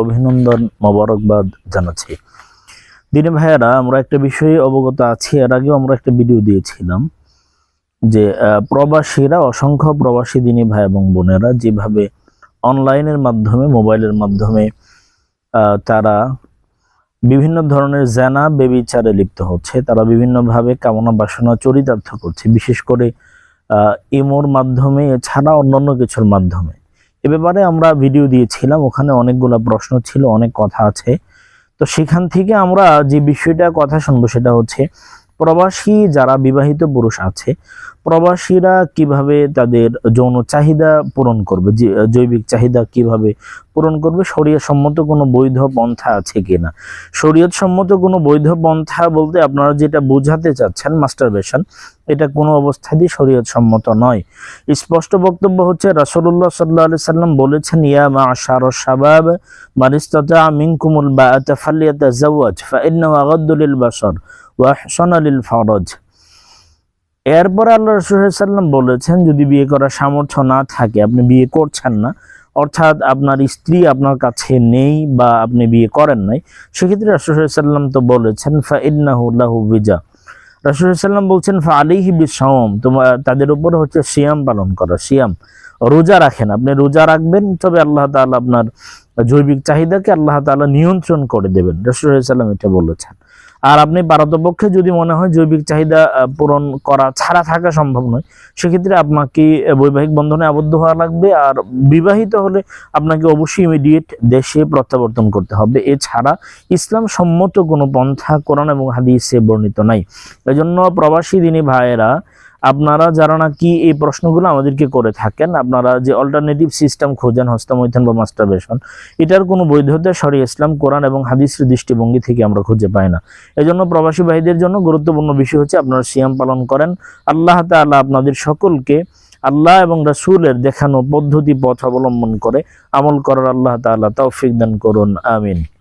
অভিনন্দন মোবারকবাদ জানাচ্ছি। দিনে ভাইয়ারা, আমরা একটা বিষয়ে অবগত আছি, এর আগেও আমরা একটা ভিডিও দিয়েছিলাম যে প্রবাসীরা, অসংখ্য প্রবাসী দিনী ভাই এবং বোনেরা যেভাবে অনলাইনের মাধ্যমে, মোবাইলের মাধ্যমে তারা বিভিন্ন ধরনের জেনা, বেবিচারে লিপ্ত হচ্ছে, তারা বিভিন্নভাবে কামনা বাসনা, চরিতার্থ করছে, বিশেষ করে ইমোর মাধ্যমে, এছাড়া অন্যান্য কিছুর মাধ্যমে। এ ব্যাপারে আমরা ভিডিও দিয়েছিলাম, ওখানে অনেকগুলো প্রশ্ন ছিল, অনেক কথা আছে। তো সেখান থেকে আমরা যে বিষয়টা কথা শুনব সেটা হচ্ছে, প্রবাসী যারা বিবাহিত পুরুষ আছে, প্রবাসীরা কীভাবে তাদের যৌন চাহিদা পূরণ করবে জৈবিক চাহিদা কীভাবে পূরণ করবে শরীয় সম্মত কোনো বৈধ পন্থা আছে কিনা? শরীয়ত সম্মত কোনো বৈধ পন্থা বলতে আপনারা যেটা বোঝাতে চাচ্ছেন মাস্টারবেশন এটা কোনো অবস্থাতেই শরীয়ত সম্মত নয়। স্পষ্ট বক্তব্য হচ্ছে, রাসূলুল্লাহ সাল্লাল্লাহু আলাইহি সাল্লাম বলেছেন, ইয়া মা'শার শাবাব, মান ইসতাতা মিনকুমুল বাআতা ফালইয়াতাজাওয়াজ ফাইন্নাহু আগাদ্দু লিল বাসার ওয়া আহসানু লিল ফারাজ। এরপরে আল্লাহ রাসূল সাল্লাম বলেছেন, যদি বিয়ে করার সামর্থ্য না থাকে, আপনি বিয়ে করছেন না অর্থাৎ আপনার স্ত্রী আপনার কাছে নেই বা আপনি বিয়ে করেন নাই, সেক্ষেত্রে রাসূল সাল্লাম তো বলেছেন ফা ইন্নাহু লাহু বিজা রাসূল সাল্লাম বলছেন ফা আলাইহি বিসাওম তোমার তাদের উপর হচ্ছে সিয়াম পালন করা, সিয়াম। রোজা রাখেন, আপনি রোজা রাখবেন, তবে আল্লাহ তাআলা আপনার জৈবিক চাহিদাকে আল্লাহ তাআলা নিয়ন্ত্রণ করে দেবেন। রাসূল সাল্লাম এটা বলেছেন। আর আপনি পারতপক্ষে যদি মনে হয় জৈবিক চাহিদা পূরণ করা ছাড়া থাকা সম্ভব নয়, সেক্ষেত্রে আপনাকে বৈবাহিক বন্ধনে আবদ্ধ হওয়া লাগবে আর বিবাহিত হলে আপনাকে অবশ্যই ইমিডিয়েট দেশে প্রত্যাবর্তন করতে হবে। এছাড়া ইসলাম সম্মত কোনো পন্থা, কোরআন এবং হাদিসে বর্ণিত নাই। এজন্য প্রবাসী দিনী ভাইয়েরা আপনারা যারা নাকি এই প্রশ্নগুলো আমাদেরকে করে থাকেন, আপনারা যে অল্টারনেটিভ সিস্টেম খোঁজেন, হস্তমৈথন বা মাস্টারবেশন এটার কোনো বৈধতা সরি ইসলাম, কোরআন এবং হাদিসের দৃষ্টিভঙ্গি থেকে আমরা খুঁজে পাই না। এজন্য প্রবাসী ভাইদের জন্য গুরুত্বপূর্ণ বিষয় হচ্ছে আপনারা সিয়াম পালন করেন। আল্লাহ তাআলা আপনাদের সকলকে আল্লাহ এবং রাসুলের দেখানো পদ্ধতি পথ অবলম্বন করে আমল করার আল্লাহ তাআলা তৌফিক দান করুন। আমিন।